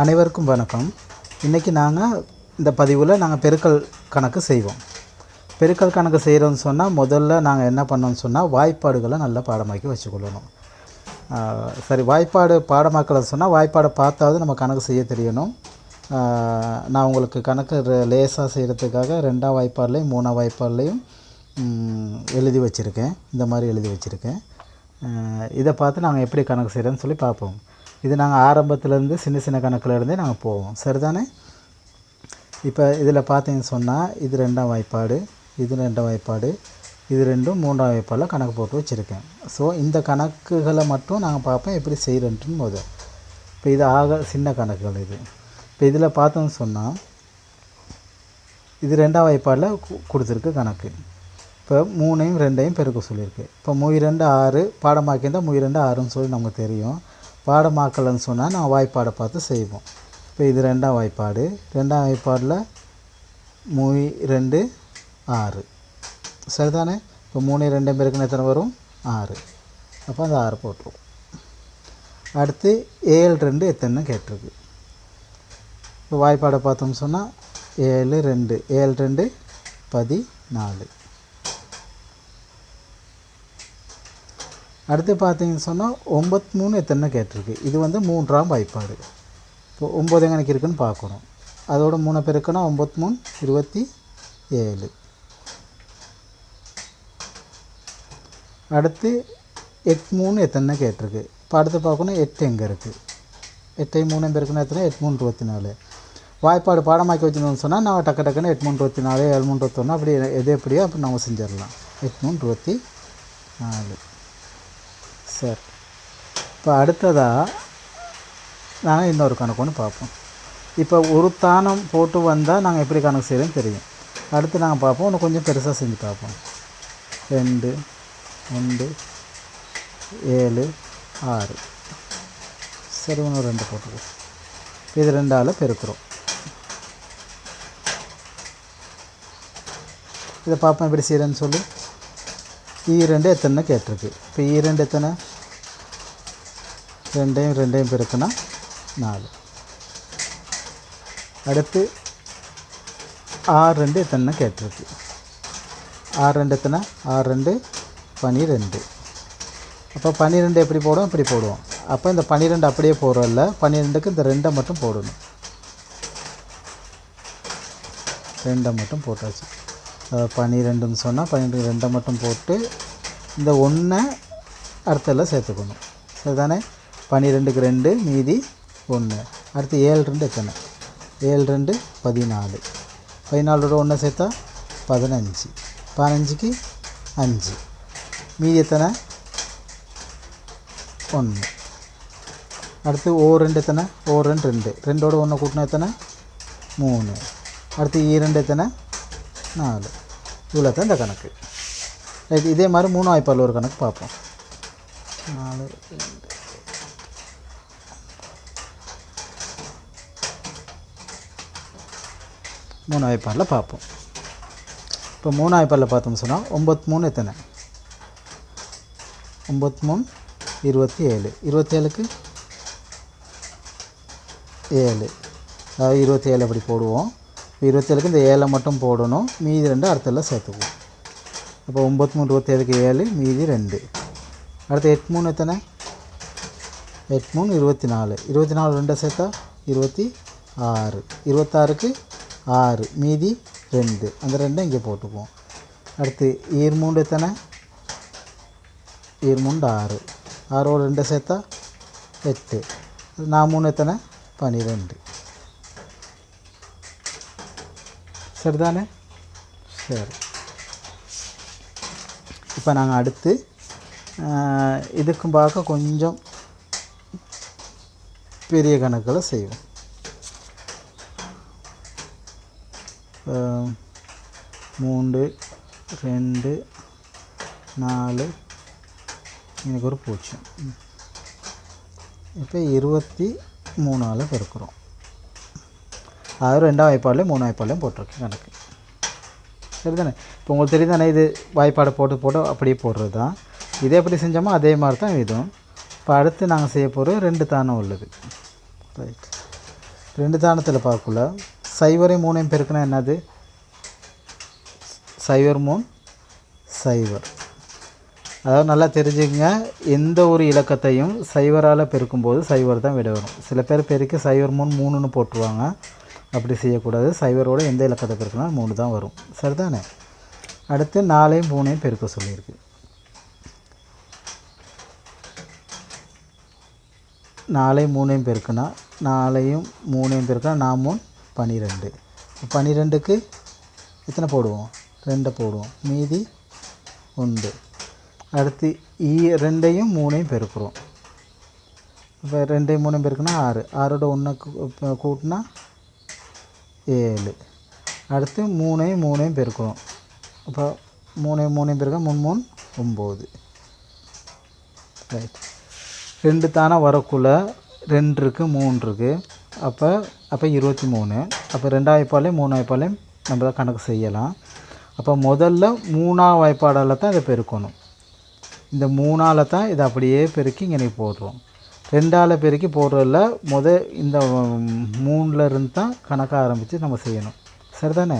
அனைவருக்கும் வணக்கம். இன்றைக்கி நாங்கள் இந்த பதிவில் நாங்கள் பெருக்கல் கணக்கு செய்வோம். பெருக்கல் கணக்கு செய்கிறோன்னு சொன்னால் முதல்ல நாங்கள் என்ன பண்ணோம்னு சொன்னால் வாய்ப்பாடுகளை நல்லா பாடமாக்கி வச்சுக்கொள்ளணும். சரி வாய்ப்பாடு பாடமாக்கலை சொன்னால் வாய்ப்பாடை பார்த்தாவது நம்ம கணக்கு செய்ய தெரியணும். நான் உங்களுக்கு கணக்கு லேசாக செய்கிறதுக்காக ரெண்டாம் வாய்ப்பாடுலேயும் மூணாம் வாய்ப்பாடுலையும் எழுதி வச்சுருக்கேன். இந்த மாதிரி எழுதி வச்சுருக்கேன். இதை பார்த்து நாங்கள் எப்படி கணக்கு செய்கிறோன்னு சொல்லி பார்ப்போம். இது நாங்கள் ஆரம்பத்துலேருந்து சின்ன சின்ன கணக்கிலேருந்தே நாங்கள் போவோம். சரிதானே? இப்போ இதில் பார்த்தீங்கன்னு சொன்னால் இது ரெண்டாம் வாய்ப்பாடு இது ரெண்டாம் வாய்ப்பாடு இது ரெண்டும் மூன்றாம் வாய்ப்பாடில் கணக்கு போட்டு வச்சுருக்கேன். ஸோ இந்த கணக்குகளை மட்டும் நாங்கள் பார்ப்போம் எப்படி செய்கிறேன்ட்டுன்னு போது இப்போ இது ஆக சின்ன கணக்குகள் இது. இப்போ இதில் பார்த்தோம்னு சொன்னால் இது ரெண்டாம் வாய்ப்பாடில் கு- கொடுத்துருக்கு கணக்கு. இப்போ மூணையும் ரெண்டையும் பெருக்க சொல்லியிருக்கு. இப்போ மூய் ரெண்டு ஆறு பாடமாக்கியிருந்தால் மூய் ரெண்டு ஆறுன்னு சொல்லி நமக்கு தெரியும். பாடமாக்கலன்னு சொன்னால் நான் வாய்ப்பாடை பார்த்து செய்வோம். இப்போ இது ரெண்டாம் வாய்ப்பாடு. ரெண்டாம் வாய்ப்பாடில் மூணு ரெண்டு ஆறு. சரிதானே? இப்போ மூணு ரெண்டு பேருக்குன்னு எத்தனை வரும்? ஆறு. அப்போ அந்த ஆறு போட்டுருவோம். அடுத்து ஏழு ரெண்டு எத்தனைன்னு கேட்டிருக்கு. இப்போ வாய்ப்பாடை பார்த்தோம்னு சொன்னால் ஏழு ரெண்டு. ஏழு ரெண்டு பதினாலு. அடுத்து பார்த்தீங்கன்னு சொன்னால் ஒம்பத்தி மூணு எத்தனை கேட்டிருக்கு? இது வந்து மூன்றாம் வாய்ப்பாடு. இப்போ ஒம்பது எங்கனைக்கு இருக்குன்னு பார்க்கணும். அதோட மூணு பெருக்குன்னா ஒம்பத்தி மூணு இருபத்தி ஏழு. அடுத்து எட்டு மூணு எத்தனை கேட்டிருக்கு? இப்போ அடுத்து பார்க்கணும் எட்டு எங்கே இருக்குது எட்டை மூணு பேருக்குன்னா எத்தனை? எட்டு மூணு இருபத்தி நாலு. வாய்ப்பாடு பாடமாக்கி வச்சுருந்தோம்னு சொன்னால் நான் டக்கு டக்குன்னு எட்டு மூணு இருபத்தி நாலு ஏழு மூணு இருபத்தொன்று அப்படி எது எப்படியோ அப்படி நம்ம செஞ்சிடலாம். எட்டு மூணு இருபத்தி நாலு. சரி. இப்போ அடுத்ததாக நாங்கள் இன்னொரு கணக்கு ஒன்று பார்ப்போம். இப்போ ஒரு தானம் போட்டு வந்தால் நாங்கள் எப்படி கணக்கு செய்கிறோன்னு தெரியும். அடுத்து நாங்கள் பார்ப்போம் இன்னும் கொஞ்சம் பெருசாக செஞ்சு பார்ப்போம். ரெண்டு ரெண்டு ஏழு ஆறு. சரி ஒன்று ரெண்டு போட்டுக்கோ இது ரெண்டால் பெருக்கிறோம். இதை பார்ப்போம் எப்படி செய்கிறேன்னு சொல்லி. ஈ ரெண்டு எத்தனை கேட்டிருக்கு. இப்போ ஈ ரெண்டு எத்தனை? ரெண்டையும் ரெண்டையும் பெருக்கினா நாலு. அடுத்து ஆறு ரெண்டு எத்தனை கேட்டிருக்கு. ஆறு ரெண்டு எத்தனை? ஆறு ரெண்டு பனிரெண்டு. அப்போ பன்னிரெண்டு எப்படி போடுவோம்? இப்படி போடுவோம். அப்போ இந்த பன்னிரெண்டு அப்படியே போடுறோம்ல பன்னிரெண்டுக்கு இந்த ரெண்டை மட்டும் போடணும். ரெண்டை மட்டும் போட்டாச்சு. பன்னிரெண்டுன்னு சொன்னால் பன்னிரெண்டு ரெண்டை மட்டும் போட்டு இந்த ஒன்றை அடுத்ததில் சேர்த்துக்கணும். சரிதானே? பன்னிரெண்டுக்கு ரெண்டு மீதி ஒன்று. அடுத்து ஏழு ரெண்டு எத்தனை? ஏழு ரெண்டு பதினாலு. பதினாலோட ஒன்று சேர்த்தா பதினஞ்சு. பதினஞ்சுக்கு அஞ்சு. மீதி எத்தனை? ஒன்று. அடுத்து ஓ ரெண்டு எத்தனை? ஓ ரெண்டு ரெண்டு. ரெண்டோட ஒன்று கூட்டினா எத்தனை? மூணு. அடுத்து ஈ ரெண்டு எத்தனை? நாலு. இவ்வளோ தான் இந்த கணக்கு. ரைட் இதே மாதிரி மூணு வாய்ப்பால் ஒரு கணக்கு பார்ப்போம். நாலு ரெண்டு. மூணு வாய்ப்பாலில் பார்ப்போம். இப்போ மூணு வாய்ப்பாலில் பார்த்தோம்னு சொன்னால் ஒம்பத்தி மூணு எத்தனை? ஒம்பத்தி மூணு இருபத்தி ஏழு. இருபத்தேழுக்கு ஏழு. அதாவது இருபத்தி ஏழு அப்படி போடுவோம். இப்போ இருபத்தேழுக்கு இந்த ஏழை மட்டும் போடணும். மீதி ரெண்டு அடுத்தெல்லாம் சேர்த்துக்குவோம். அப்போ ஒம்பத்தி மூணு இருபத்தேழுக்கு ஏழு மீதி ரெண்டு. அடுத்து எட்டு மூணு எத்தனை? எட்டு மூணு இருபத்தி நாலு. இருபத்தி நாலு ரெண்டை சேர்த்தா இருபத்தி ஆறு. இருபத்தாறுக்கு ஆறு மீதி ரெண்டு. அந்த ரெண்டை இங்கே போட்டுக்குவோம். அடுத்து ஈர்மூண்டு எத்தனை? ஈர்மூண்டு ஆறு. ஆறோடு ரெண்டு சேர்த்தா எட்டு. நான் மூணு எத்தனை? பன்னிரெண்டு சரிதானே? சரி. இப்போ நாங்கள் அடுத்து இதுக்கும் பார்க்க கொஞ்சம் பெரிய கணக்கில் செய்வோம். மூன்று ரெண்டு நாலு. எனக்கு ஒரு பூஜ்ஜியம் இப்போ இருபத்தி மூணால் பெருக்கிறோம். அது ரெண்டாம் வாய்ப்பாலையும் மூணு வாய்ப்பாலையும் போட்டிருக்கேன் கணக்கு. சரிதானே? இப்போ உங்களுக்கு தெரியும் தானே இது வாய்ப்பாடை போட்டு போட்டு அப்படியே போடுறது தான் இதே எப்படி செஞ்சோமோ அதே மாதிரி தான் இதுவும். இப்போ அடுத்து நாங்கள் செய்ய போகிறது ரெண்டு தானம் உள்ளது. ரைட் ரெண்டு தானத்தில் பார்க்கல சைவரையும் மூணையும் பெருக்கினா என்னது? சைவர் மூணு சைவர். அதாவது நல்லா தெரிஞ்சுக்கங்க. எந்த ஒரு இலக்கத்தையும் சைவரால் பெருக்கும்போது சைவர் தான் விட வரும். சில பேர் பெருக்கி சைவர் மூணு மூணுன்னு போட்டுருவாங்க. அப்படி செய்யக்கூடாது. சைவரோட எந்த இலக்கத்தை பெருக்கினா மூணு தான் வரும். சரிதானே? அடுத்து நாலையும் மூணையும் பெருக்க சொல்லியிருக்கு. நாலையும் மூணையும் பெருக்குனா நாலையும் மூணையும் பெருக்கினா நான் மூணு பன்னிரெண்டு பன்னிரெண்டுக்கு எத்தனை போடுவோம்? ரெண்டை போடுவோம். மீதி உண்டு அடுத்து ஈ ரெண்டையும் மூணையும் பெருக்கிறோம். இப்போ ரெண்டையும் மூணையும் பெருக்குனா ஆறு. ஆறோட ஒன்று கூட்டினா ஏழு. அடுத்து மூணையும் மூணையும் பெருக்கிறோம். அப்போ மூணையும் மூணையும் பெருக்க மூணு மூணு ஒம்பது. ரைட் ரெண்டு தானே வரக்குள்ள ரெண்டு இருக்குது மூணு இருக்குது அப்போ அப்போ இருபத்தி மூணு. அப்போ ரெண்டாம் வாய்ப்பாலையும் மூணு வாய்ப்பாலையும் நம்ம தான் கணக்கு செய்யலாம். அப்போ முதல்ல மூணாம் வாய்ப்பாடால் தான் இதை பெருக்கணும். இந்த மூணால் தான் இதை அப்படியே பெருக்கி இங்கே போடுறோம். ரெண்டால் பெருக்கி போடுறதில்ல முத இந்த மூணில் இருந்து தான் கணக்க ஆரம்பித்து நம்ம செய்யணும். சரிதானே?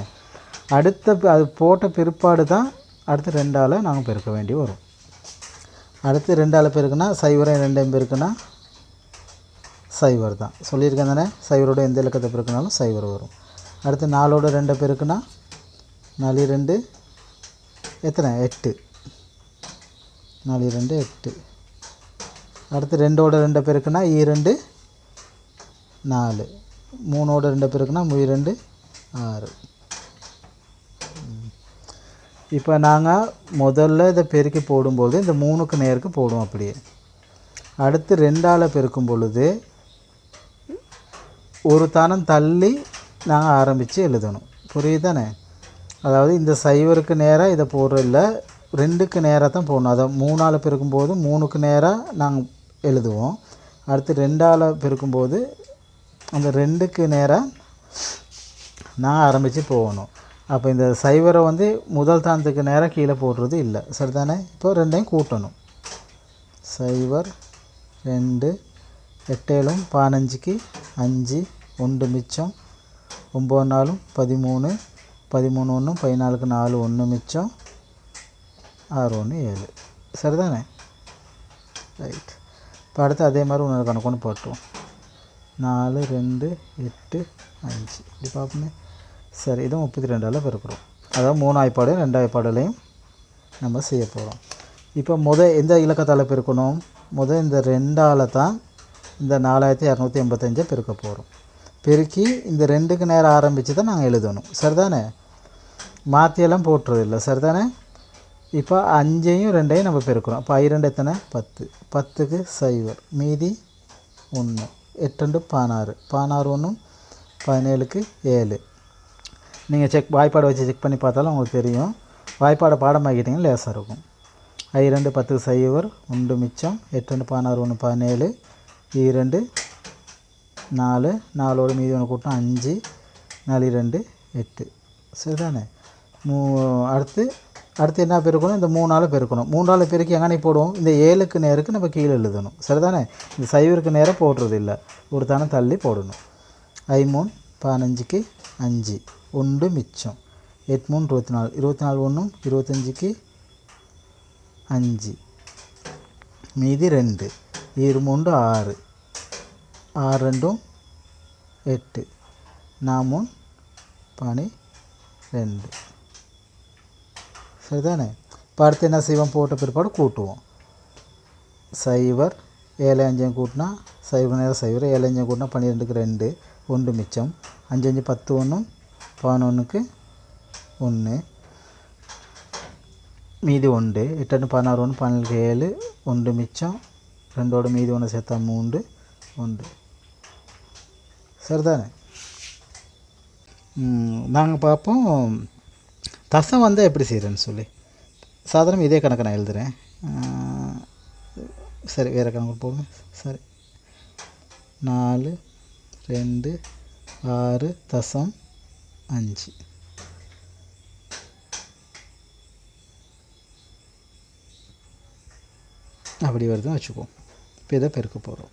அடுத்த அது போட்ட பிற்பாடு தான் அடுத்து ரெண்டால் நாங்கள் பெருக்க வேண்டி வரும். அடுத்து ரெண்டால் பெருக்குனா சைவரம் ரெண்டையும் பெருக்குனா சைவர் தான். சொல்லியிருக்கேன் தானே? சைவரோட எந்த இலக்கத்தை பெருக்கினாலும் சைவர் வரும். அடுத்து நாலோட ரெண்டை பெருக்குனா? நாலு ரெண்டு எத்தனை? எட்டு. நாலு ரெண்டு எட்டு. அடுத்து ரெண்டோட ரெண்டை பெருக்குனா ஈ ரெண்டு நாலு. மூணோட ரெண்டை பெருக்குனா முயிரெண்டு ரெண்டு ஆறு. இப்போ நாங்கள் முதல்ல இதை பெருக்கி போடும்போது இந்த மூணுக்கு நேருக்கு போடுவோம் அப்படியே. அடுத்து ரெண்டால் பெருக்கும் பொழுது ஒரு தானம் தள்ளி நாங்கள் ஆரம்பித்து எழுதணும். புரியுதானே? அதாவது இந்த சைவருக்கு நேராக இதை போடுறதில்ல ரெண்டுக்கு நேராக தான் போடணும். அதை மூணால் பெருக்கும்போது மூணுக்கு நேராக நாங்கள் எழுதுவோம். அடுத்து ரெண்டால் பெருக்கும்போது அந்த ரெண்டுக்கு நேராக நான் ஆரம்பித்து போகணும். அப்போ இந்த சைவரை வந்து முதல் தானத்துக்கு நேராக கீழே போடுறது இல்லை. சரிதானே? இப்போ ரெண்டையும் கூட்டணும். சைவர் ரெண்டு எட்டேலும் பதினஞ்சுக்கு அஞ்சு ஒன்று மிச்சம் ஒம்பது நாலும் பதிமூணு பதிமூணு ஒன்று பதினாலுக்கு நாலு ஒன்று மிச்சம் ஆறு ஒன்று ஏழு. சரிதானே? ரைட் இப்போ அடுத்து அதே மாதிரி இன்னொரு கணக்கு ஒன்று போட்டுருவோம். நாலு ரெண்டு எட்டு அஞ்சு. இப்படி பார்ப்போமே. சரி இது முப்பத்தி ரெண்டால் பிறக்கிறோம் அதாவது மூணு ஆய்ப்பாடு ரெண்டு ஆய்ப்பாடுலையும் நம்ம செய்ய போகிறோம் இப்போ முத எந்த இலக்கத்தால் பெருக்கணும்? முத இந்த ரெண்டால் தான் இந்த நாலாயிரத்தி இரநூத்தி எண்பத்தஞ்சை பெருக்க போகிறோம் பெருக்கி இந்த ரெண்டுக்கு நேரம் ஆரம்பித்து தான் நாங்கள் எழுதணும். சரிதானே? மாற்றியெல்லாம் போட்டுறதில்லை சரிதானே? இப்போ அஞ்சையும் ரெண்டையும் நம்ம பெருக்கிறோம். அப்போ ஐ ரெண்டு எத்தனை? பத்து. பத்துக்கு சைவர். மீதி ஒன்று. எட்டு ரெண்டு பதினாறு. பதினாறு ஒன்றும் பதினேழுக்கு ஏழு. நீங்கள் செக் வாய்ப்பாடு வச்சு செக் பண்ணி பார்த்தாலும் உங்களுக்கு தெரியும். வாய்ப்பாடை பாடமாக்கிட்டிங்கன்னா லேசாக இருக்கும். ஐ ரெண்டு பத்துக்கு சைவர் ஒன்று மிச்சம். எட்டு ரெண்டு பதினாறு ஒன்று பதினேழு. இரண்டு ரெண்டு நாலு நாலோடு மீதி ஒன்று கூட்டம் அஞ்சு நாலு ரெண்டு எட்டு. சரிதானே? மூ அடுத்து அடுத்து என்ன பெருக்கணும்? இந்த மூணால் பெருக்கணும். மூணால் பெருக்கி எங்கே போடுவோம்? இந்த ஏழுக்கு நேருக்கு நம்ம கீழே எழுதணும். சரிதானே? இந்த சைவருக்கு நேரம் போடுறது இல்லை. ஒரு தானே தள்ளி போடணும். ஐ பதினஞ்சுக்கு அஞ்சு. ஒன்று மிச்சம். எட்டு மூணு இருபத்தி நாலு இருபத்தி நாலு ஒன்றும் இருபத்தஞ்சிக்கு அஞ்சு. மீதி ரெண்டு. இரு மூன்று ஆறு. ஆறு ரெண்டும் எட்டு. நாமும் பனி ரெண்டு சரிதானே? இப்போ அடுத்து என்ன செய்வோம் போட்ட பிற்பாடு கூட்டுவோம். சைவர் ஏழு அஞ்சையும் கூட்டினா சைவர் நேரம் சைவர் ஏழு அஞ்சையும் கூட்டினா பன்னிரெண்டுக்கு ரெண்டு. ஒன்று மிச்சம். அஞ்சு அஞ்சு பத்து ஒன்றும் பதினொன்றுக்கு ஒன்று. மீதி ஒன்று. எட்டு பதினாறு ஒன்று பன்னெண்டு ஏழு. ஒன்று மிச்சம். ரெண்டோட மீதி ஒன்று சேர்த்தா மூன்று ஒன்று. சரிதானே? நாங்கள் பார்ப்போம். தசம் வந்தால் எப்படி செய்கிறேன்னு சொல்லி. சாதாரண இதே கணக்கு நான் எழுதுகிறேன் சரி வேறு கணக்கு போடுங்க சரி. நாலு ரெண்டு ஆறு தசம் அஞ்சு. அப்படி வருதுன்னு வச்சுக்குவோம். இப்போ இதை பெருக்க போகிறோம்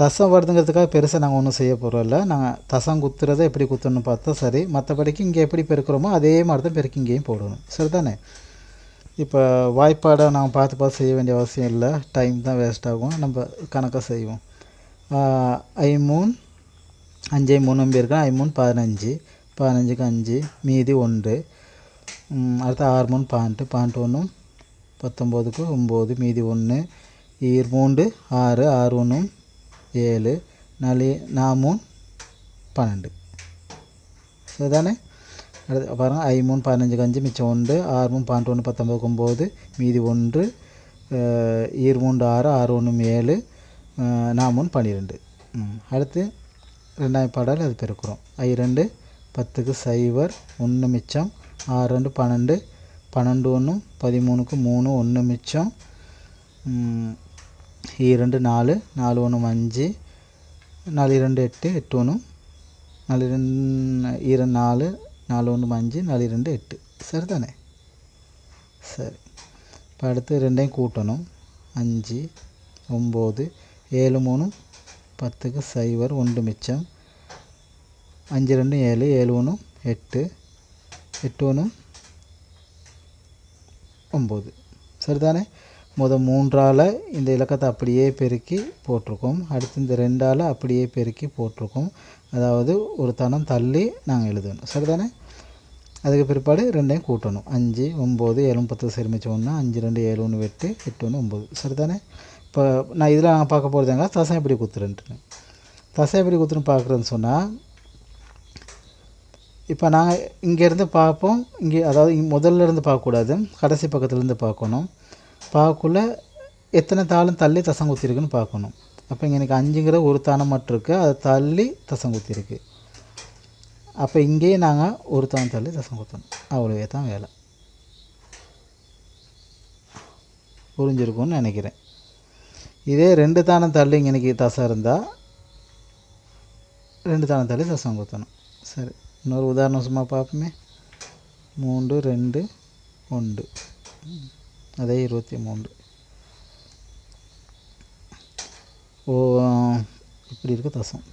தசம் வருதுங்கிறதுக்காக பெருசாக நாங்கள் ஒன்றும் செய்ய போகிறோம் இல்லை. நாங்கள் தசம் குத்துறதை எப்படி குத்தணும்னு பார்த்தா சரி மற்றபடிக்கு இங்கே எப்படி பெருக்கிறோமோ அதே மாதிரி தான் பெருக்கி இங்கேயும் போடணும். சரிதானே? இப்போ வாய்ப்பாடை நாங்கள் பார்த்து பார்த்து செய்ய வேண்டிய அவசியம் இல்லை. டைம் தான் வேஸ்ட் ஆகும். நம்ம கணக்காக செய்வோம். ஐமூன் அஞ்சு மூணு பேருக்கு ஐமூன் பதினஞ்சு பதினஞ்சுக்கு அஞ்சு மீதி ஒன்று. அடுத்து ஆறு மூணு பாண்ட்டு பாண்ட்டு ஒன்றும். பத்தொம்போதுக்கு ஒம்பது மீதி ஒன்று ஈர் ஆறு ஆறு ஒன்றும் ஏழு நாலு நாமூன் பன்னெண்டு. சரிதானே? அடுத்து பாருங்க ஐ மூணு பதினஞ்சுக்கு அஞ்சு மிச்சம் ஒன்று ஆறு மூணு பன்னெண்டு ஒன்று பத்தொம்பது ஒம்பது மீதி ஒன்று ஈர் மூன்று ஆறு ஆறு ஒன்று ஏழு அஹ், நாமூன் பன்னிரெண்டு அடுத்து ரெண்டாயிரம் பாடல் அது பெருக்கிறோம். ஐ ரெண்டு பத்துக்கு சைவர் ஒன்று மிச்சம் ஆறு ரெண்டு பன்னெண்டு பன்னெண்டு ஒன்று பதிமூணுக்கு மூணு ஒன்று மிச்சம். இரண்டு நாலு நாலு ஒன்று அஞ்சு நாலு ரெண்டு எட்டு எட்டு ஒன்று நாலு ரெண்டு இரண்டு நாலு நாலு ஒன்று அஞ்சு நாலு ரெண்டு எட்டு. சரி தானே சரி. இப்போ அடுத்து ரெண்டையும் கூட்டணும். அஞ்சு ஒம்பது ஏழு மூணு பத்துக்கு சைவர் ஒன்று மிச்சம். அஞ்சு ரெண்டு ஏழு ஏழு ஒன்று எட்டு எட்டு ஒன்று ஒம்பது. சரிதானே? முத மூன்றால் இந்த இலக்கத்தை அப்படியே பெருக்கி போட்டிருக்கோம். அடுத்து இந்த ரெண்டால் அப்படியே பெருக்கி போட்டிருக்கோம். அதாவது ஒரு தனம் தள்ளி நாங்கள் எழுதணும். சரிதானே? அதுக்கு பிற்பாடு ரெண்டையும் கூட்டணும். அஞ்சு ஒம்பது ஏழு பத்து சேர்மிச்சு ஒன்று அஞ்சு ரெண்டு ஏழு ஒன்று வெட்டு எட்டு ஒன்று ஒம்பது. சரிதானே? இப்போ நான் இதில் நாங்கள் பார்க்க போகிறதாங்க தசம் எப்படி குத்துறேன்ட்டு தசை எப்படி குத்துறேன்னு பார்க்குறேன்னு சொன்னால் இப்போ நாங்கள் இங்கேருந்து பார்ப்போம். இங்கே அதாவது முதல்ல இருந்து பார்க்கக்கூடாது. கடைசி பக்கத்துலேருந்து பார்க்கணும். பார்க்கக்குள்ள எத்தனை தாளும் தள்ளி தசம் குத்திருக்குன்னு பார்க்கணும். அப்போ இங்கே எனக்கு அஞ்சுங்கிற ஒரு தானம் மட்டும் இருக்குது அதை தள்ளி தசம் குத்திருக்கு அப்போ இங்கேயே நாங்கள் ஒரு தானம் தள்ளி தசம் குத்தணும் அவ்வளோவே தான் வேலை. புரிஞ்சிருக்கும்னு நினைக்கிறேன். இதே ரெண்டு தானம் தள்ளி இங்கே எனக்கு தசம் இருந்தால் ரெண்டு தானம் தள்ளி தசம் குத்தணும் சரி. இன்னொரு உதாரணம் சும்மா பார்ப்போமே. மூன்று ரெண்டு ஒன்று. அதே இருபத்தி மூன்று. ஓ இப்படி இருக்குது தசம்.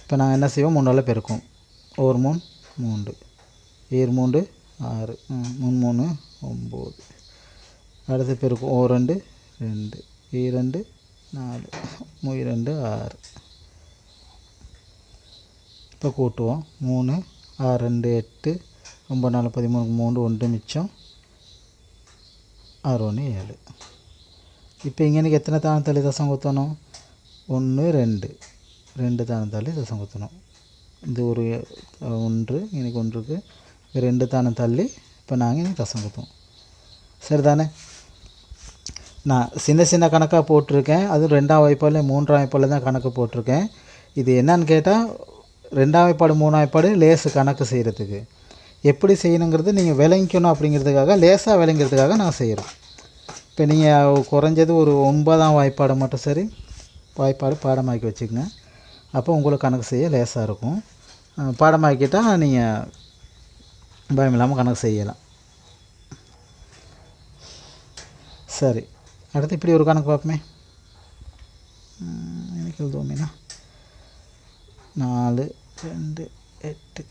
இப்போ நாங்கள் என்ன செய்வோம்? மூணால் பெருக்கும் ஒரு மூணு மூன்று. ஈர் மூன்று ஆறு. மூணு மூணு ஒம்பது. அடுத்து பெருக்கும் ஓ ரெண்டு ரெண்டு. ரெண்டு நாலு. இரண்டு ரெண்டு ஆறு. இப்போ கூட்டுவோம். மூணு ஆறு ரெண்டு எட்டு ஒம்பது நாலு பதிமூணு மூணு ஒன்று மிச்சம் ஆறு ஒன்று ஏழு. இப்போ இங்கே எனக்கு எத்தனை தானத்தாளி தசம் குத்தணும்? ஒன்று ரெண்டு. ரெண்டு தானத்தாளி தள்ளி தசம் குத்தணும். இது ஒரு ஒன்று எனக்கு ஒன்றுக்கு ரெண்டு தானம் தள்ளி இப்போ நாங்கள் எனக்கு தசம் குத்துவோம். சரிதானே? நான் சின்ன சின்ன கணக்காக போட்டிருக்கேன். அதுவும் ரெண்டாம் வாய்ப்பாடில் மூன்றாம் வாய்ப்பாடில் தான் கணக்கு போட்டிருக்கேன். இது என்னன்னு கேட்டால் ரெண்டாவைப்பாடு வாய்ப்பாடு லேஸு லேசு கணக்கு செய்கிறதுக்கு எப்படி செய்யணுங்கிறது நீங்கள் விளங்கிக்கணும் அப்படிங்கிறதுக்காக லேசாக விளங்கிறதுக்காக நான் செய்கிறோம் இப்போ நீங்கள் குறைஞ்சது ஒரு ஒன்பதாம் வாய்ப்பாடு மட்டும் சரி வாய்ப்பாடு பாடமாக்கி வச்சுக்கோங்க. அப்போ உங்களுக்கு கணக்கு செய்ய லேசாக இருக்கும். பாடமாக்கிட்டால் நீங்கள் பயம் இல்லாமல் கணக்கு செய்யலாம். சரி அடுத்து இப்படி ஒரு கணக்கு பார்ப்போமே. எனக்கு எழுதுவோமேண்ணா நாலு ரெண்டு எட்டு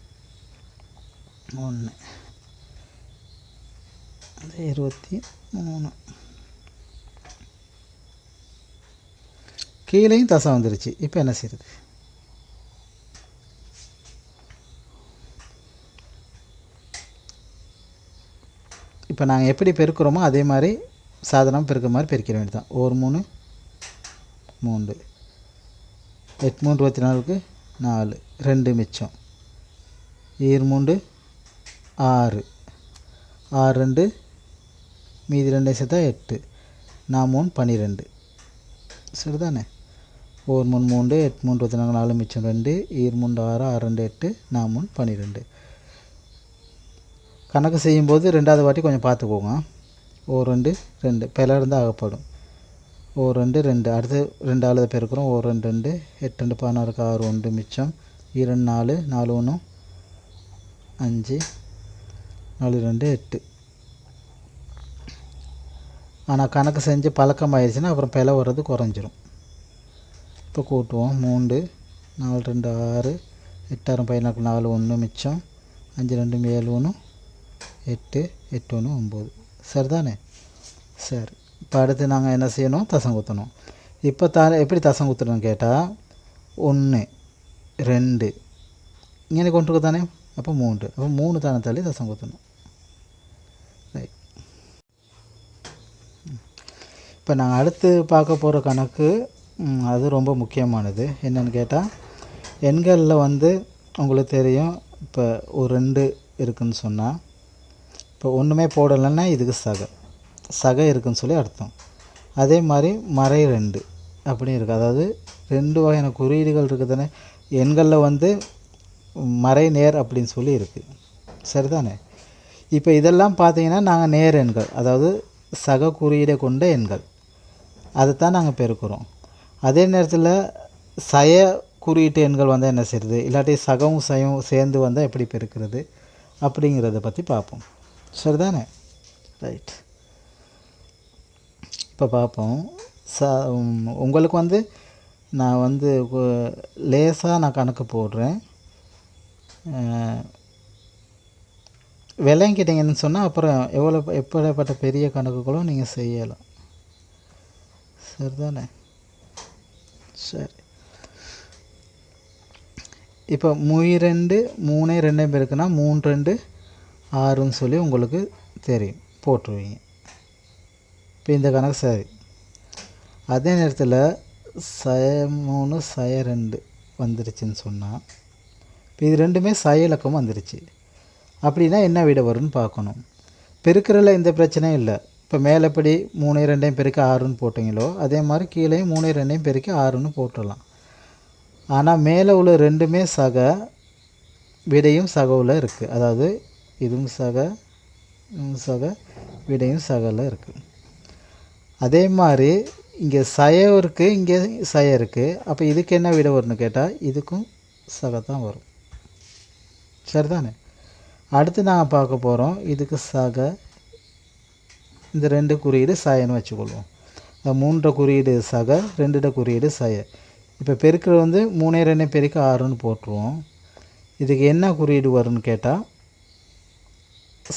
ஒன்று அது இருபத்தி மூணு கீழேயும் தசை வந்துருச்சு இப்போ என்ன செய்யுது இப்போ நாங்கள் எப்படி பெருக்கிறோமோ அதே மாதிரி சாதனம் பெருக்கிற மாதிரி பெருக்கிற வேண்டியது தான் ஒரு மூணு மூன்று எட்டு மூணு இருபத்தி நாலுக்கு நாலு. ரெண்டு மிச்சம். ஈர் மூண்டு ஆறு. ஆறு ரெண்டு. மீதி ரெண்டு சேர்த்தா எட்டு. நான் மூணு பன்னிரெண்டு சரிதானே? ஒரு மூணு மூன்று. எட்டு மூணு இருபத்தி நாலு நாலு மிச்சம் ரெண்டு. ஈர் மூன்று ஆறு ஆறு ரெண்டு எட்டு. நான் மூணு பன்னிரெண்டு கணக்கு செய்யும்போது ரெண்டாவது வாட்டி கொஞ்சம் பார்த்துக்கோங்க. ஒரு ரெண்டு ரெண்டு. பில இருந்தால் ஆகப்படும். ஒரு ரெண்டு ரெண்டு. அடுத்து ரெண்டு ஆளுத பெருக்கிறோம். ஒரு ரெண்டு ரெண்டு. எட்டு ரெண்டு. பதினாறுக்கு ஆறு ஒன்று மிச்சம். இரண்டு நாலு நாலு ஒன்று அஞ்சு நாலு ரெண்டு எட்டு. ஆனால் கணக்கு செஞ்சு பழக்கம் ஆயிடுச்சுன்னா அப்புறம் பிழை வர்றது குறைஞ்சிரும். இப்போ கூட்டுவோம். மூன்று நாலு ரெண்டு ஆறு எட்டாயிரம் பதினாக்கு நாலு ஒன்று மிச்சம். அஞ்சு ரெண்டு ஏழு ஒன்று எட்டு எட்டு ஒன்று ஒம்பது. சரிதானே? சரி. இப்போ அடுத்து நாங்கள் என்ன செய்யணும்? தசம் குத்தணும். இப்போ த எப்படி தசம் குத்துறோன்னு கேட்டால் ஒன்று ரெண்டு. இங்கே கொண்டு தானே அப்போ மூன்று. அப்போ மூணு தானே தள்ளி தசம் குத்தணும். ரைட் இப்போ நாங்கள் அடுத்து பார்க்க போகிற கணக்கு அது ரொம்ப முக்கியமானது. என்னென்னு கேட்டால் எண்களில் வந்து உங்களுக்கு தெரியும் இப்போ ஒரு ரெண்டு இருக்குதுன்னு சொன்னால் இப்போ ஒன்றுமே போடலைன்னா இதுக்கு சகை. சகை இருக்குன்னு சொல்லி அர்த்தம். அதே மாதிரி மறை ரெண்டு அப்படின்னு இருக்குது அதாவது ரெண்டு வகையான குறியீடுகள் இருக்குது தானே? எண்களில் வந்து மறை நேர் அப்படின்னு சொல்லி இருக்குது சரிதானே? இப்போ இதெல்லாம் பார்த்தீங்கன்னா நாங்கள் நேர் எண்கள் அதாவது சக குறியீடை கொண்ட எண்கள். அதை தான் நாங்கள் பெருக்கிறோம். அதே நேரத்தில் சய குறியீட்டு எண்கள் வந்தால் என்ன செய்யுது இல்லாட்டி சகவும் சயவும் சேர்ந்து வந்தால் எப்படி பெருக்கிறது? அப்படிங்கிறத பற்றி பார்ப்போம் சரிதானே? ரைட் இப்போ பார்ப்போம் ச உங்களுக்கு வந்து நான் வந்து லேசாக நான் கணக்கு போடுறேன். விலையும் கேட்டிங்கன்னு சொன்னால் அப்புறம் எவ்வளோ எப்படிப்பட்ட பெரிய கணக்குகளும் நீங்கள் செய்யலாம். சரிதானே? சரி. இப்போ மூணு ரெண்டு மூணே ரெண்டே பேருக்குன்னா மூணு ரெண்டு ஆறுன்னு சொல்லி உங்களுக்கு தெரியும். போட்டுருவீங்க. இப்போ இந்த கணக்கு சரி. அதே நேரத்தில் சய மூணு சய ரெண்டு வந்துருச்சுன்னு சொன்னால் இப்போ இது ரெண்டுமே சய இலக்கம் வந்துருச்சு. அப்படின்னா என்ன விட வரும்னு பார்க்கணும். பெருக்கிறதுல எந்த பிரச்சனையும் இல்லை. இப்போ மேலப்படி மூணு ரெண்டையும் பெருக்க ஆறுன்னு போட்டிங்களோ அதே மாதிரி கீழேயும் மூணு ரெண்டையும் பெருக்க ஆறுன்னு போட்டுடலாம். ஆனால் மேலே உள்ள ரெண்டுமே சக விடையும் சகவில் இருக்குது அதாவது இதுவும் சக இதுவும் சக விடையும் சகவில் இருக்குது அதே மாதிரி இங்கே சயம் இருக்குது இங்கே சயம் இருக்குது அப்போ இதுக்கு என்ன விட வரும்னு கேட்டால் இதுக்கும் சக தான் வரும். சரிதானே? அடுத்து நாங்கள் பார்க்க போகிறோம் இதுக்கு சக இந்த ரெண்டு குறியீடு சயன்னு வச்சுக்கொள்வோம். இந்த மூன்ற குறியீடு சக ரெண்டுட குறியீடு சய. இப்போ பெருக்கிற வந்து மூணே ரெண்டு பெருக்க ஆறுன்னு போட்டுருவோம். இதுக்கு என்ன குறியீடு வரும்னு கேட்டால்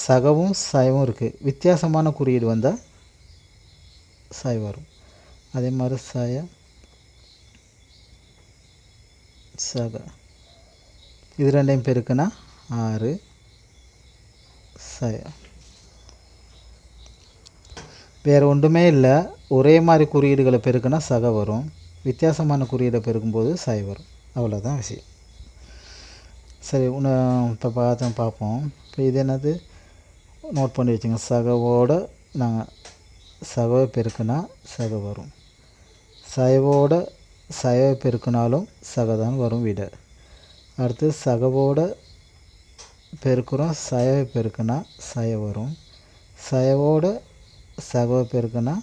சகவும் சயவும் இருக்குது வித்தியாசமான குறியீடு வந்தால் சாய் வரும். அதே மாதிரி சாய சக. இது ரெண்டையும் பெருக்குன்னா ஆறு சாய. வேறு ஒன்றுமே இல்லை. ஒரே மாதிரி குறியீடுகளை பெருக்குனா சக வரும். வித்தியாசமான குறியீடை பெருக்கும்போது சாய் வரும். அவ்வளோதான் விஷயம். சரி உன்னை இப்போ பார்த்தோம் பார்ப்போம். இப்போ இது என்னது? நோட் பண்ணி வச்சுங்க. சகவோட நாங்கள் சகவை பெருக்குனா சக வரும். சயவோட சயவை பெருக்குனாலும் சக தான் வரும் விட. அடுத்து சகவோட பெருக்கிறோம் சயவை பெருக்குனா சய வரும். சயவோட சகவை பெருக்குனா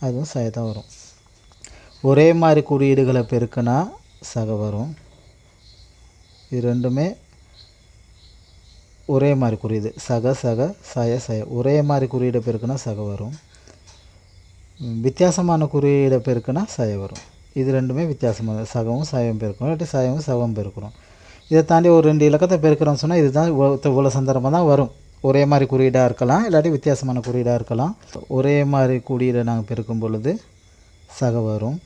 அதுவும் சய தான் வரும். ஒரே மாதிரி குறியீடுகளை பெருக்குனா சக வரும். இது ரெண்டுமே ஒரே மாதிரி குறியீடு. சக சக சய சய. ஒரே மாதிரி குறியீடு பெருக்குனா சக வரும். வித்தியாசமான குறியீடை பெருக்குனா சய வரும். இது ரெண்டுமே வித்தியாசமான சகவும் சயம் பெருக்கணும். இல்லாட்டி சயமும் சவம் பெருக்கிறோம் இதை தாண்டி ஒரு ரெண்டு இலக்கத்தை பெருக்கிறோம்னு சொன்னால் இதுதான் இவ்வளோ சந்தர்ப்பம் தான் வரும். ஒரே மாதிரி குறியீடாக இருக்கலாம் இல்லாட்டி வித்தியாசமான குறியீடாக இருக்கலாம். ஒரே மாதிரி குறியீடை நாங்கள் பெருக்கும் பொழுது சக வரும்.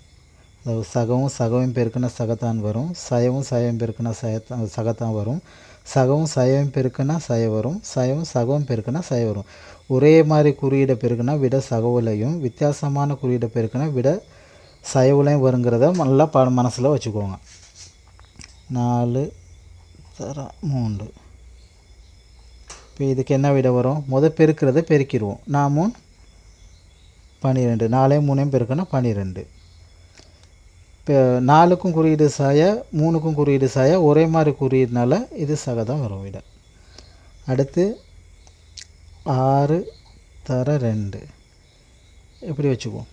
சகவும் சகவும் பெருக்குனா சகத்தான் வரும். சயவும் சயம் பெருக்குனா சயத்தான் சகத்தான் வரும். சகவும் சயம் பெருக்குனா சய வரும். சயவும் சகவும் பெருக்குனா சய வரும். ஒரே மாதிரி குறியீடை பெருக்குனா விட சகவுலையும் வித்தியாசமான குறியீடை பெருக்குனா விட சயவுலையும் வருங்கிறத நல்லா ப மனசில் வச்சுக்கோங்க. நாலு தர மூன்று. இப்போ இதுக்கு என்ன விட வரும்? முத பெருக்கிறத பெருக்கிடுவோம். நாமும் பன்னிரெண்டு நாலையும் மூணையும் பெருக்குனா பன்னிரெண்டு இப்போ நாலுக்கும் குறியீடு சாய மூணுக்கும் குறியீடு சாய ஒரே மாதிரி குறியீடுனால இது சகதம் வரும் விட அடுத்து ஆறு தர ரெண்டு. எப்படி வச்சுக்குவோம்.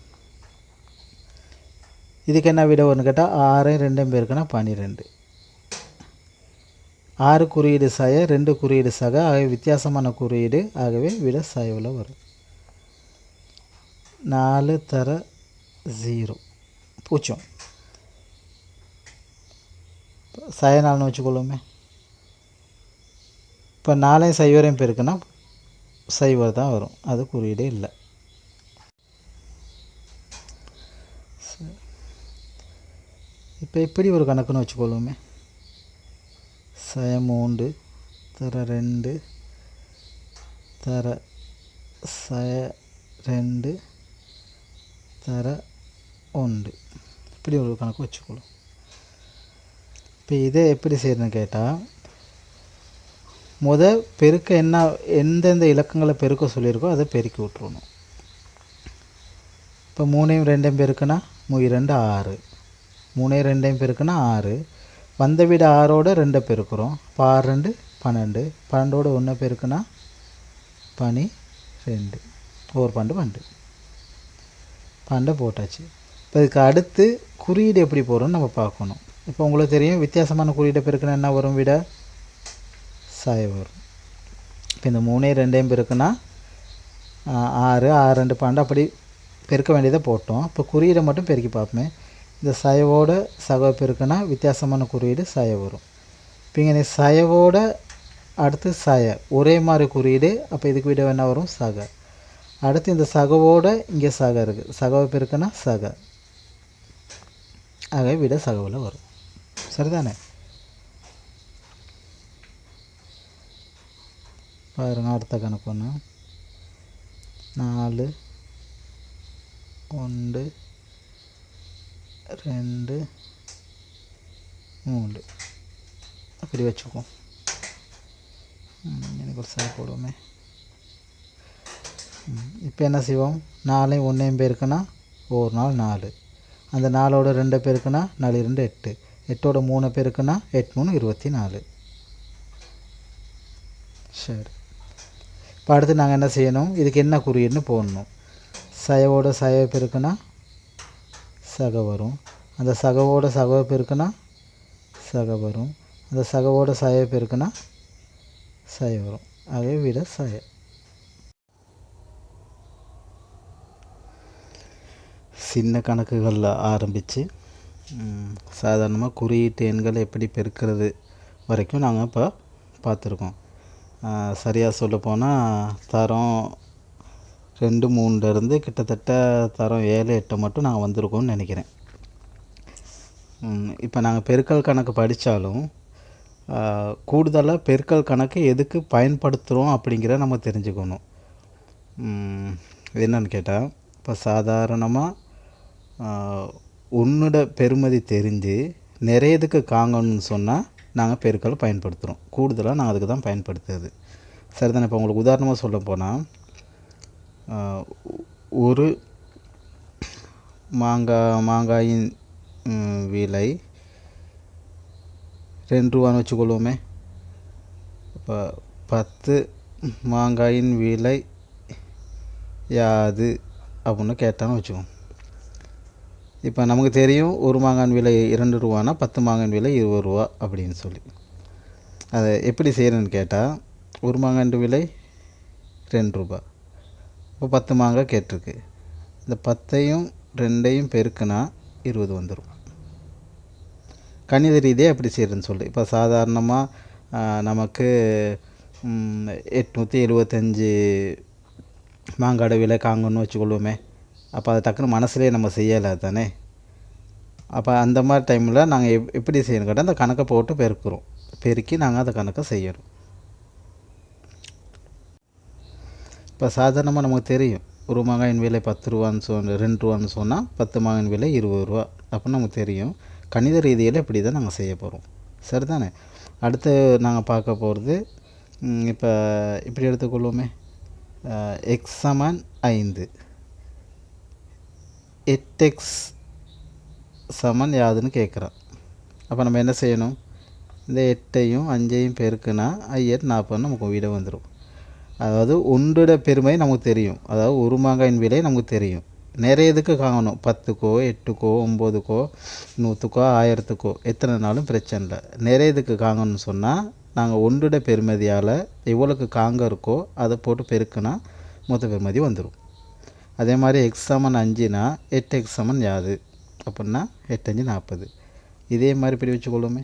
இதுக்கு என்ன விட ஒன்று கேட்டால் ஆறு ரெண்டும் பேருக்குன்னா பன்னிரெண்டு ஆறு குறியீடு சாய ரெண்டு குறியீடு சக ஆகிய வித்தியாசமான குறியீடு ஆகவே விட சாயவில் வரும். நாலு தர ஜீரோ. பூச்சம் சய நாள்னு வச்சுக்கொள்ளுமே. இப்போ நாளையும் சைவரையும் பெருக்குன்னா சைவர் தான் வரும். அது குறியீடே இல்லை. இப்போ இப்படி ஒரு கணக்குன்னு வச்சுக்கொள்ளுமே. சய மூன்று தர ரெண்டு தர சய ரெண்டு தர ஒன்று. இப்படி ஒரு கணக்கு வச்சுக்கொள்ளும். இப்போ இதை எப்படி செய்யணும்னு கேட்டால் முத பெருக்க என்ன எந்தெந்த இலக்கங்களை பெருக்க சொல்லியிருக்கோ அதை பெருக்கி விட்ருணும் இப்போ மூணையும் ரெண்டையும் பெருக்குனா மூ இரண்டு ஆறு. மூணையும் ரெண்டையும் பெருக்குனா ஆறு. வந்த வீடு ஆறோட ரெண்டை பெருக்கிறோம். இப்போ ஆறு ரெண்டு பன்னெண்டு. பன்னெண்டோட ஒன்றை பெருக்குனா பனி ரெண்டு ஒரு பன்னெண்டு பன்னெண்டு பன்னெண்டை போட்டாச்சு. இப்போ இதுக்கு அடுத்து குறியீடு எப்படி போகிறோன்னு நம்ம பார்க்கணும். இப்போ உங்களுக்கு தெரியும் வித்தியாசமான குறியீடை பெருக்குன்னா என்ன வரும் விட? சாய வரும். இப்போ இந்த மூணே ரெண்டையும் பெருக்குன்னா ஆறு ஆறு ரெண்டு பன்னெண்டு அப்படி பெருக்க வேண்டியதை போட்டோம். இப்போ குறியீடை மட்டும் பெருக்கி பார்ப்போமே. இந்த சயவோட சக பெருக்குன்னா வித்தியாசமான குறியீடு சய வரும். இப்போ இங்கே சயவோட அடுத்து சய ஒரே மாதிரி குறியீடு அப்போ இதுக்கு விட என்ன வரும்? சக. அடுத்து இந்த சகவோட இங்கே சக இருக்குது சகவை பெருக்குன்னா சக. ஆக விட சகவில் வரும். சரிதானே? பாருங்க அடுத்த கணக்கு ஒன்று நாலு ஒன்று ரெண்டு மூணு அப்படி வச்சுக்குவோம். எனக்கு ஒரு சாய் போடுவோமே. இப்போ என்ன செய்வோம்? நாலையும் ஒன்றையும் பேருக்குன்னா ஒரு நாள் நாலு. அந்த நாலோட ரெண்டு பேருக்குன்னா நாலு ரெண்டு எட்டு. எட்டோட மூணு பேருக்குன்னா எட்டு மூணு இருபத்தி நாலு சரி. இப்போ அடுத்து நாங்கள் என்ன செய்யணும்? இதுக்கு என்ன குறியீடுன்னு போடணும். சயவோட சயவை பெருக்குன்னா சக வரும் அந்த சகவோட சகவை பெருக்குன்னா சக வரும் அந்த சகவோட சயவை பெருக்குன்னா சய வரும் அதே விட சய சின்ன கணக்குகளில் ஆரம்பித்து சாதாரணமாக குறியீட்டு எண்களை எப்படி பெருக்கிறது வரைக்கும் நாங்கள் இப்போ பார்த்துருக்கோம் சரியாக சொல்லப்போனால் தரம் ரெண்டு மூணுலேருந்து கிட்டத்தட்ட தரம் ஏழு எட்டு மட்டும் நாங்கள் வந்திருக்கோம்னு நினைக்கிறேன். இப்போ நாங்கள் பெருக்கல் கணக்கு படித்தாலும் கூடுதலாக பெருக்கல் கணக்கு எதுக்கு பயன்படுத்துகிறோம் அப்படிங்கிற நம்ம தெரிஞ்சுக்கணும். என்னன்னு கேட்டால் இப்போ சாதாரணமாக உன்னோட பெருமதி தெரிஞ்சு நிறையதுக்கு காங்கணும்னு சொன்னால் நாங்கள் பெருக்கல் பயன்படுத்துகிறோம் கூடுதலாக நாங்கள் அதுக்கு தான் பயன்படுத்துறது. சரிதானே? இப்போ உங்களுக்கு உதாரணமாக சொல்ல போனால் ஒரு மாங்காய் மாங்காயின் விலை ரெண்டு ரூபான்னு வச்சுக்கொள்வோமே. இப்போ பத்து மாங்காயின் விலை யாது? அப்படின்னு கேட்டான்னு வச்சுக்கோங்க. இப்போ நமக்கு தெரியும் ஒரு மாங்கான் விலை இரண்டு ரூபானா பத்து மாங்கான் விலை இருபது ரூபா அப்படின்னு சொல்லி. அதை எப்படி செய்கிறேன்னு கேட்டால் ஒரு மாங்கான் விலை ரெண்டு ரூபா. இப்போ பத்து மாங்காய் கேட்டிருக்கு. இந்த பத்தையும் ரெண்டையும் பெருக்குனா இருபது வந்துடும் கணித ரீதியாக எப்படி செய்கிறேன்னு சொல்லி. இப்போ சாதாரணமாக நமக்கு எட்நூற்றி எழுபத்தஞ்சி மாங்காடை விலை காங்கன்னு வச்சுக்கொள்வோமே. அப்போ அதை டக்குன்னு மனசுலேயே நம்ம செய்யலை தானே? அப்போ அந்த மாதிரி டைமில் நாங்கள் எப் எப்படி செய்யணும் கேட்டால் அந்த கணக்கை போட்டு பெருக்கிறோம். பெருக்கி நாங்கள் அந்த கணக்கை செய்யணும் இப்போ சாதாரணமாக நமக்கு தெரியும். ஒரு மாங்காயின் விலை பத்து ரூபான்னு சொன்ன ரெண்டு ரூபான்னு சொன்னால் பத்து மாங்காயின் விலை இருபது ரூபா. அப்படின்னு நமக்கு தெரியும். கணித ரீதியில் இப்படி தான் நாங்கள் செய்ய போகிறோம் சரிதானே? அடுத்து நாங்கள் பார்க்க போகிறது இப்போ இப்படி எடுத்துக்கொள்வோமே. எக்ஸ் சமன் ஐந்து. எட்டு எக்ஸ் சமன் யாதுன்னு கேட்குறான் அப்போ நம்ம என்ன செய்யணும்? இந்த எட்டையும் அஞ்சையும் பெருக்குனா ஐயர் நாற்பது நமக்கு விட வந்துடும் அதாவது ஒன்றோட பெருமை நமக்கு தெரியும். அதாவது ஒரு மாங்காயின் விலை நமக்கு தெரியும். நிறைய இதுக்கு காங்கணும் பத்துக்கோ எட்டுக்கோ ஒம்போதுக்கோ நூற்றுக்கோ ஆயிரத்துக்கோ. எத்தனை நாளும் பிரச்சனை இல்லை. நிறைய இதுக்கு காங்கணும்னு சொன்னால் நாங்கள் ஒன்றோட பெருமதியால் எவ்வளோக்கு காங்க இருக்கோ அதை போட்டு பெருக்குனா மொத்த பெருமதி வந்துடும் அதே மாதிரி எக்ஸ் சமன் அஞ்சுனா எட்டு எக்ஸ் சமன் யாது? அப்படின்னா எட்டஞ்சு நாற்பது. இதே மாதிரி பிரிவிச்சு வச்சுக்கொள்ளுமே.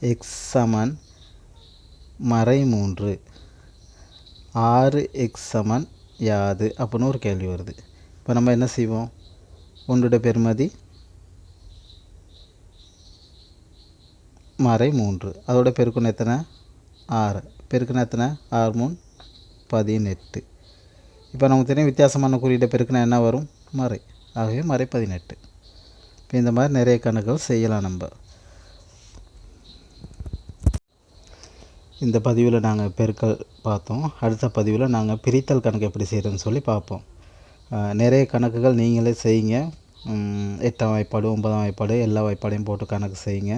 எக்ஸ் சமன் மறை மூன்று. ஆறு எக்ஸ் சமன் யாது? அப்படின்னு ஒரு கேள்வி வருது. இப்போ நம்ம என்ன செய்வோம்? ஒன்றோட பெருமதி மறை மூன்று. அதோட பெருக்குன்னு எத்தனை? ஆறு. பெருக்குன்னு எத்தனை? ஆறு மூணு பதினெட்டு. இப்போ நமக்கு தெரியும் வித்தியாசமான குறியீட்டை பெருக்கினா என்ன வரும்? மறை. ஆகவே மறை பதினெட்டு. இப்போ இந்த மாதிரி நிறைய கணக்குகள் செய்யலாம் நம்ம. இந்த பதிவில் நாங்கள் பெருக்கல் பார்த்தோம். அடுத்த பதிவில் நாங்கள் பிரித்தல் கணக்கு எப்படி செய்கிறோன்னு சொல்லி பார்ப்போம். நிறைய கணக்குகள் நீங்களே செய்யுங்க. எட்டாம் வாய்ப்பாடு ஒன்பதாம் வாய்ப்பாடு எல்லா வாய்ப்பாடையும் போட்டு கணக்கு செய்யுங்க.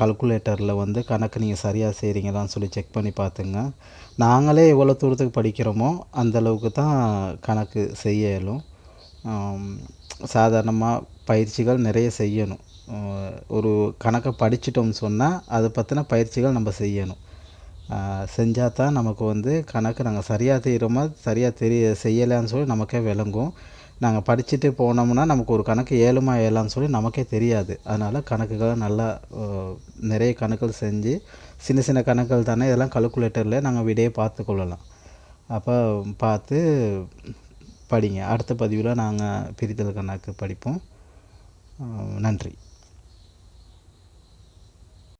கல்குலேட்டரில் வந்து கணக்கு நீங்கள் சரியாக செய்கிறீங்களான்னு சொல்லி செக் பண்ணி பார்த்துங்க. நாங்களே எவ்வளோ தூரத்துக்கு படிக்கிறோமோ அந்தளவுக்கு தான் கணக்கு செய்ய இயலும். சாதாரணமாக பயிற்சிகள் நிறைய செய்யணும். ஒரு கணக்கை படிச்சிட்டோம்னு சொன்னால் அதை பற்றின பயிற்சிகள் நம்ம செய்யணும். செஞ்சால் தான் நமக்கு வந்து கணக்கு நாங்கள் சரியாக செய்கிறோமா சரியாக தெரிய செய்யலைன்னு சொல்லி நமக்கே விளங்கும். நாங்கள் படிச்சுட்டு போனோம்னா நமக்கு ஒரு கணக்கு ஏழுமா ஏழான்னு சொல்லி நமக்கே தெரியாது. அதனால் கணக்குகளை நல்லா நிறைய கணக்குகள் செஞ்சு சின்ன சின்ன கணக்குகள் தானே இதெல்லாம் கல்குலேட்டரில் நாங்கள் விடையே பார்த்து கொள்ளலாம். அப்போ பார்த்து படிங்க. அடுத்த பதிவில் நாங்கள் பிரித்தல் கணக்கு படிப்போம். நன்றி.